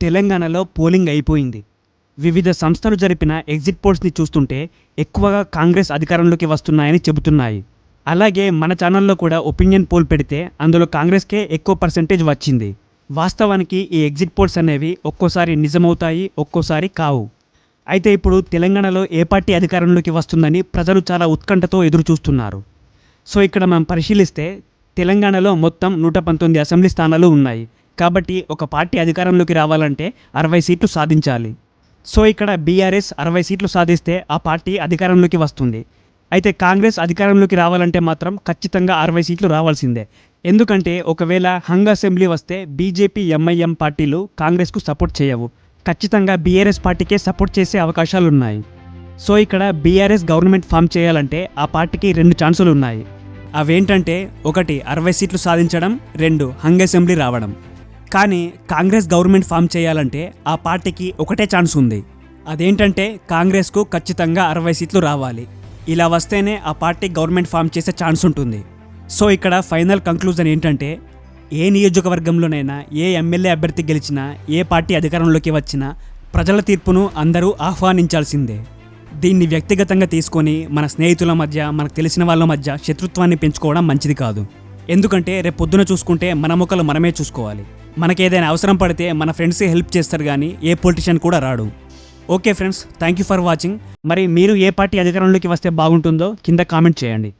తెలంగాణలో పోలింగ్ అయిపోయింది. వివిధ సంస్థలు జరిపిన ఎగ్జిట్ పోల్స్ని చూస్తుంటే ఎక్కువగా కాంగ్రెస్ అధికారంలోకి వస్తున్నాయని చెబుతున్నాయి. అలాగే మన ఛానల్లో కూడా ఒపీనియన్ పోల్ పెడితే అందులో కాంగ్రెస్కే ఎక్కువ పర్సెంటేజ్ వచ్చింది. వాస్తవానికి ఈ ఎగ్జిట్ పోల్స్ అనేవి ఒక్కోసారి నిజమవుతాయి ఒక్కోసారి కావు. అయితే ఇప్పుడు తెలంగాణలో ఏ పార్టీ అధికారంలోకి వస్తుందని ప్రజలు చాలా ఉత్కంఠతో ఎదురు చూస్తున్నారు సో ఇక్కడ మనం పరిశీలిస్తే తెలంగాణలో మొత్తం నూట పంతొమ్మిది అసెంబ్లీ స్థానాలు ఉన్నాయి. కాబట్టి ఒక పార్టీ అధికారంలోకి రావాలంటే అరవై సీట్లు సాధించాలి. సో ఇక్కడ బీఆర్ఎస్ అరవై సీట్లు సాధిస్తే ఆ పార్టీ అధికారంలోకి వస్తుంది. అయితే కాంగ్రెస్ అధికారంలోకి రావాలంటే మాత్రం ఖచ్చితంగా అరవై సీట్లు రావాల్సిందే. ఎందుకంటే ఒకవేళ హంగ్ అసెంబ్లీ వస్తే బీజేపీ ఎంఐఎం పార్టీలు కాంగ్రెస్కు సపోర్ట్ చేయవు. ఖచ్చితంగా బీఆర్ఎస్ పార్టీకే సపోర్ట్ చేసే అవకాశాలు ఉన్నాయి సో ఇక్కడ బీఆర్ఎస్ గవర్నమెంట్ ఫామ్ చేయాలంటే ఆ పార్టీకి రెండు ఛాన్సులు ఉన్నాయి అవేంటంటే ఒకటి అరవై సీట్లు సాధించడం రెండు హంగ్ అసెంబ్లీ రావడం. కానీ కాంగ్రెస్ గవర్నమెంట్ ఫామ్ చేయాలంటే ఆ పార్టీకి ఒకటే ఛాన్స్ ఉంది. అదేంటంటే కాంగ్రెస్కు ఖచ్చితంగా అరవై సీట్లు రావాలి. ఇలా వస్తేనే ఆ పార్టీ గవర్నమెంట్ ఫామ్ చేసే ఛాన్స్ ఉంటుంది. సో ఇక్కడ ఫైనల్ కంక్లూజన్ ఏంటంటే ఏ నియోజకవర్గంలోనైనా ఏ ఎమ్మెల్యే అభ్యర్థి గెలిచినా ఏ పార్టీ అధికారంలోకి వచ్చినా ప్రజల తీర్పును అందరూ ఆహ్వానించాల్సిందే. దీన్ని వ్యక్తిగతంగా తీసుకొని మన స్నేహితుల మధ్య మనకు తెలిసిన వాళ్ళ మధ్య శత్రుత్వాన్ని పెంచుకోవడం మంచిది కాదు. ఎందుకంటే రేపు పొద్దున చూసుకుంటే మన ముఖలు మనమే చూసుకోవాలి. మనకేదైనా అవసరం పడితే మన ఫ్రెండ్సే హెల్ప్ చేస్తారు కానీ ఏ పొలిటిషియన్ కూడా రాడు. Okay friends thank you for watching మరి మీరు ఏ పార్టీ అధికారంలోకి వస్తే బాగుంటుందో కింద కామెంట్ చేయండి.